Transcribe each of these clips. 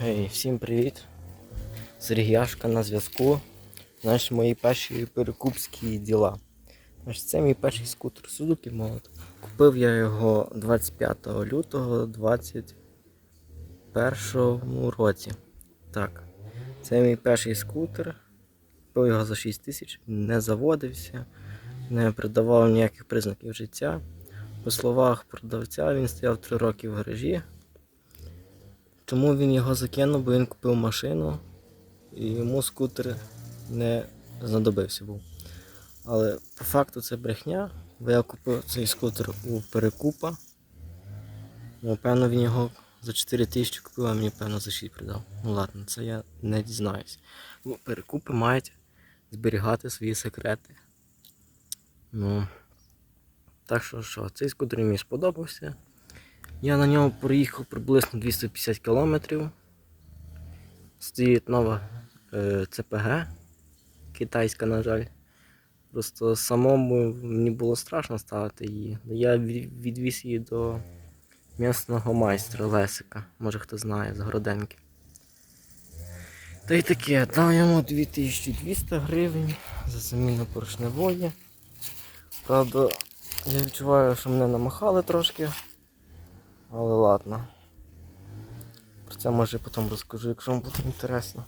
Гей, всім привіт! Сергіяшка на зв'язку. Знаєш, мої перші перекупські діла. Знаєш, це мій перший скутер Suzuki Молот. Купив я його 25 лютого 2021 році. Так, це мій перший скутер. Купив його за 6 тисяч, не заводився, не придавав ніяких признаків життя. По словах продавця, він стояв 3 роки в гаражі. Тому він його закинув, бо він купив машину і йому скутер не знадобився був. Але по факту це брехня, бо я купив цей скутер у перекупа. Ну, певно, він його за 4 тисячі купив, а мені певно за 6 продав. Ну ладно, це я не дізнаюсь. Бо перекупи мають зберігати свої секрети. Ну, так що що, цей скутер мені сподобався. Я на ньому проїхав приблизно 250 кілометрів. Стоїть нова е, ЦПГ, китайська, на жаль. Просто самому мені було страшно ставити її. Я відвіз її до місного майстра Лесика, може хто знає, з Городенки. Та й таке, дав йому 2200 гривень за заміну поршневої. Правда, я відчуваю, що мене намахали трошки. Але ладно. Про це може потім розкажу, якщо вам буде інтересно.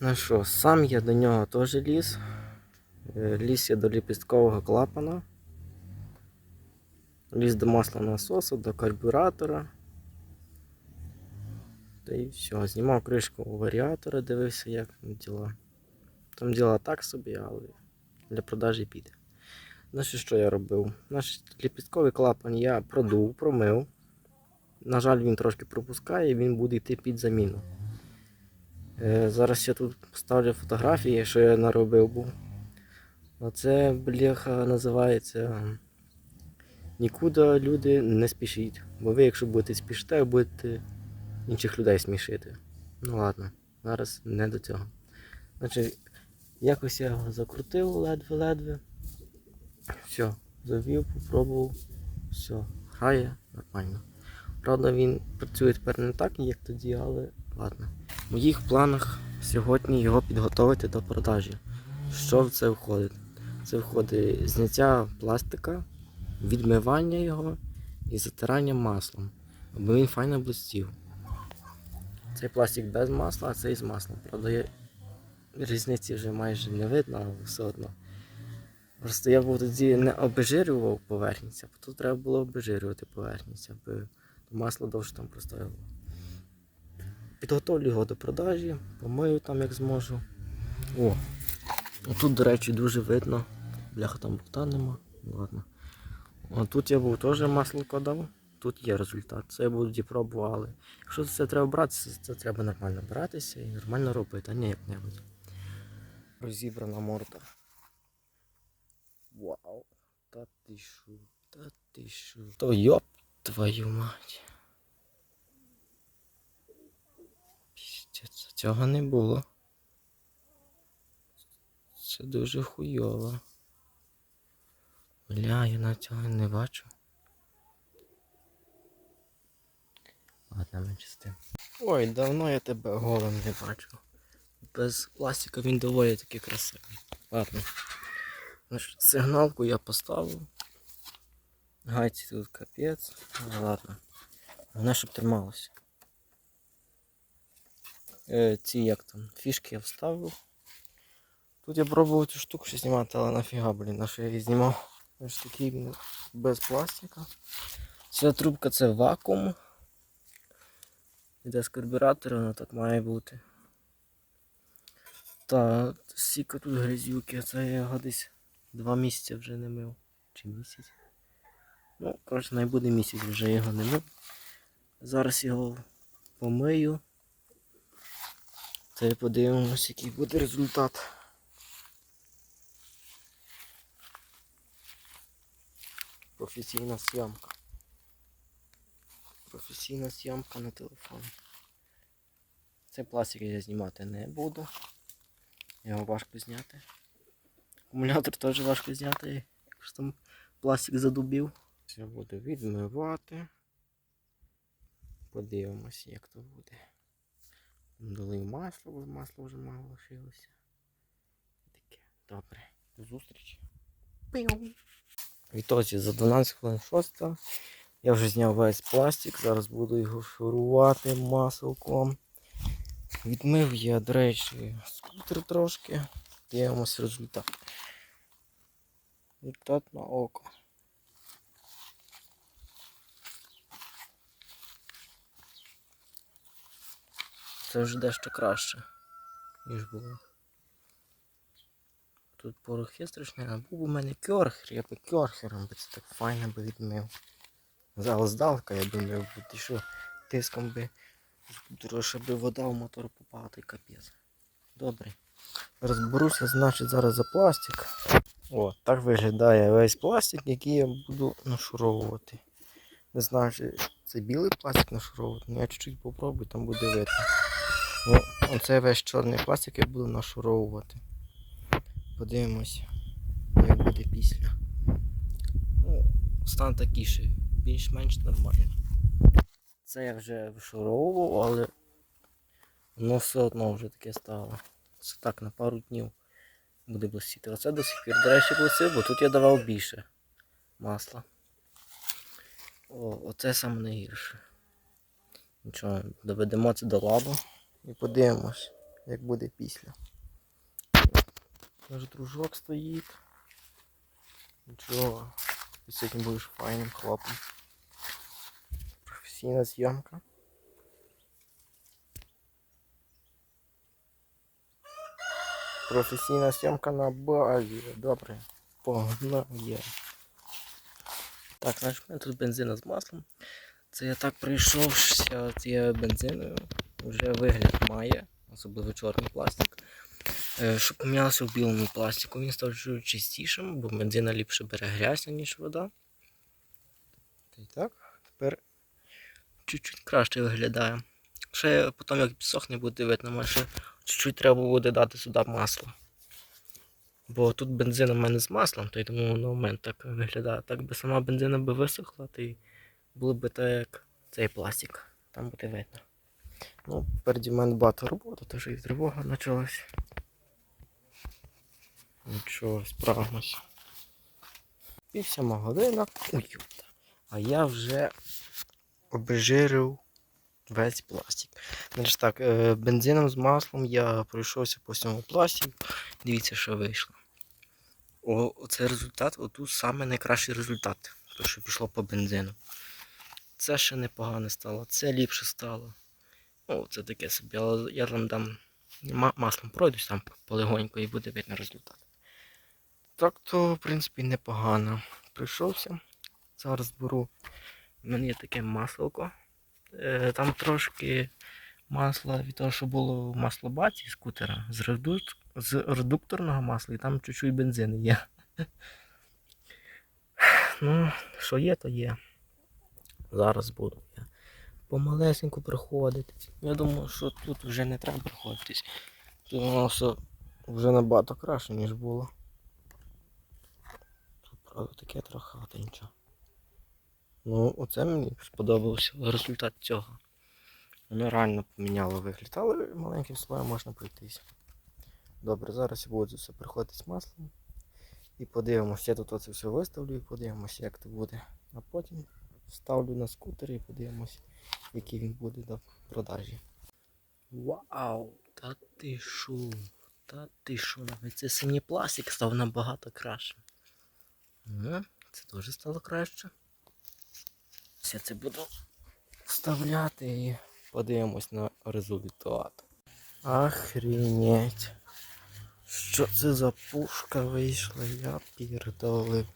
Ну що, сам я до нього теж ліз. Е, Ліз я до ліпісткового клапана. Ліз до масла насосу, до карбюратора. Та і все. Знімав кришку у варіатора, дивився, як діла. Там діла так собі, але для продажі піде. Значить, що я робив? Значить, ліпістковий клапан я продув, промив. На жаль, він трошки пропускає, він буде йти під заміну. Е, зараз я тут поставлю фотографії, що я наробив був. Оце бляха називається Нікуди люди не спішіть. Бо ви, якщо будете спішити, будете інших людей смішити. Ну ладно, зараз не до цього. Значить, якось я закрутив ледве-ледве. Все, завів, попробував. Все, грає нормально. Правда, він працює тепер не так, як тоді, але ладно. В моїх планах сьогодні його підготувати до продажі. Що в це входить? Це входить зняття пластика, відмивання його і затирання маслом, аби він файно блистів. Цей пластик без масла, а цей з маслом. Правда, різниці вже майже не видно, але все одно. Просто я був тоді не обезжирював поверхність, а тут треба було обезжирювати поверхність, аби масло довше там простояло. Підготовлю його до продажі, помию там як зможу. О! Тут, до речі, дуже видно. Бляха там болта нема. Ладно. О, тут я був теж масло кладав. Тут є результат. Це я буду пробували. Якщо це треба братися, це треба нормально братися і нормально робити, а не як-небудь. Розібрана морда. Вау. Та ти шо, та ти шо. То йоп твою мать. Пістець, цього не було. Це дуже хуйово. Бля, я на цього не бачу. Ладно, менше з. Ой, давно я тебе голим не бачу. Без пластика він доволі таки красивий. Ладно. Сигналку я поставив. Гайці тут капець. Ну, ладно. Головне, щоб трималося. Е, ці як там, фішки я вставив. Тут я пробував цю штуку ще знімати, але нафіга, блін, на що я її знімав. Ось такий без пластика. Ця трубка це вакуум. Іде з карбюратора, воно так має бути. Та сіка тут грязюки, це я його два місяці вже не мив. Чи місяць? Ну, коротше, най буде місяць вже його не мив. Зараз його помию. Та й подивимось, який буде результат. Професійна зйомка. Професійна зйомка на телефон. Цей пластик я знімати не буду. Його важко зняти. Акумулятор теж важко зняти, якщо там пластик задубів. Це буду відмивати. Подивимось, як то буде. Долив масло, бо масло вже мало лишилося. Таке. Добре. До зустрічі. Відтоді за 12 хвилин 6. Я вже зняв весь пластик, зараз буду його шурувати маслком. Відмив я, до речі, скутер трошки. Дивимось результат. Результат на око. Це вже дещо краще, ніж було. Тут порохи страшні, а був у мене кьорхер, я би кьорхером би це так файно би відмив. Зараз здалека я думаю, ти що, тиском би дорожче би вода в мотор попала, й капець. Добре. Розберуся, значить, зараз за пластик. О, так виглядає весь пластик, який я буду нашуровувати. Не знаю, чи це білий пластик нашуровувати, але я чуть-чуть попробую, там буде видно. Ну, оце весь чорний пластик я буду нашуровувати. Подивимось, як буде після. Ну, стан такий ще більш-менш нормальний. Це я вже вишуровував, але воно все одно вже таке стало. Це так на пару днів буде блистіти. Оце до сих пір, до речі, блистив, бо тут я давав більше масла. О, оце саме найгірше. Нічого, доведемо це до ладу і подивимось, як буде після. Наш дружок стоїть. Нічого. Ти сьогодні будеш файним хлопом. Професійна зйомка. Професійна зйомка на базі. Добре. Погнали. Так, значить, у тут бензина з маслом. Це я так пройшовся цією бензиною. Вже вигляд має, особливо чорний пластик. Е, Щоб помінявся в білому пластику, він став чистішим, бо бензина ліпше бере грязь, ніж вода. Й так, тепер чуть-чуть краще виглядає. Ще потім, як підсохне, буде видно, може чуть-чуть треба буде дати сюди масло. Бо тут бензин у мене з маслом, то й тому на момент так виглядає. Так би сама бензина би висохла, то й було б так, як цей пластик. Там буде видно. Ну, переді в мене багато роботи, тож і тривога почалась. Нічого, справимось. Пів сьома година. Ой. А я вже обезжирив весь пластик. Значить так, е, бензином з маслом я пройшовся по всьому пластику. Дивіться, що вийшло. О, результат, отут саме найкращий результат, то що пішло по бензину. Це ще непогано стало, це ліпше стало. Ну, це таке собі, але я там дам маслом пройдусь там полегонько і буде видно результат. Так то, в принципі, непогано. Прийшовся. Зараз беру. У мене є таке масло. Е, там трошки масла від того, що було в маслобаці скутера з, редук... з редукторного масла, і там чуть-чуть бензину є. Ну, що є, то є. Зараз буду я помалесеньку приходити. Я думаю, що тут вже не треба приходитись. Тут воно все вже набагато краще, ніж було. Тут, правда, таке трохи, але нічого. Ну, оце мені сподобався результат цього. Воно реально поміняло вигляд, але маленьким слоєм можна пройтись. Добре, зараз я буду все приходити з маслом. І подивимося, я тут оце все виставлю і подивимося, як це буде. А потім ставлю на скутер і подивимося, який він буде до продажі. Вау! Та ти шо? Та ти шо? Навіть це синій пластик став набагато краще. Це теж стало краще. Я це буду вставляти і подивимось на результат. Охренеть. Що це за пушка вийшла? Я пірдолив.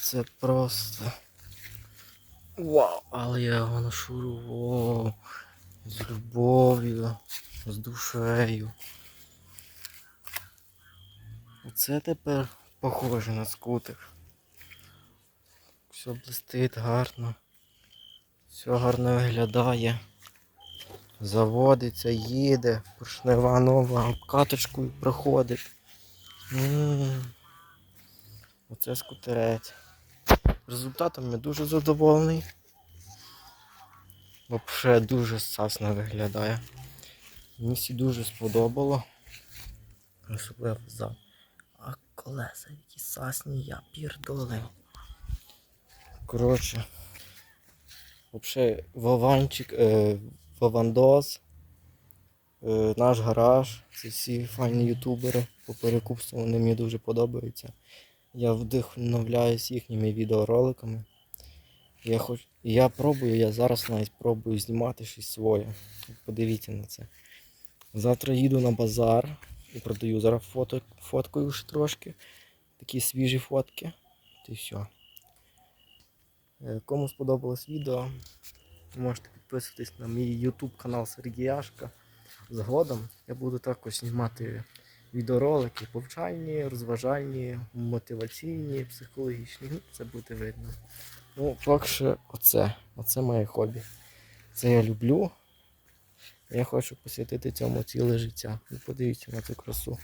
Це просто. Вау, але я його нашурував. З любов'ю, з душею. Це тепер похоже на скутер. Все блистить гарно. Все гарно виглядає. Заводиться, їде, поршнева нова обкаточкою проходить. Оце скутерець. Результатом я дуже задоволений. Взагалі дуже сасно виглядає. Мені всі дуже сподобало. Особливо зад. А колеса які сасні, я пірдолив. Коротше. Взагалі, Вованчик, е, Вовандос, е, наш гараж. Це всі файні ютубери по перекупству, вони мені дуже подобаються. Я вдохновляюсь їхніми відеороликами. Я, хоч... я пробую, я зараз навіть пробую знімати щось своє. Подивіться на це. Завтра їду на базар і продаю зараз фото, фоткою ще трошки. Такі свіжі фотки. Й все. Е, Кому сподобалось відео, можете підписуватись на мій YouTube канал Сергіяшка. Згодом я буду також знімати відеоролики повчальні, розважальні, мотиваційні, психологічні. Ну, Це буде видно. Ну, поки що оце. Оце моє хобі. Це я люблю. Я хочу посвятити цьому ціле життя. Ну, подивіться на цю красу.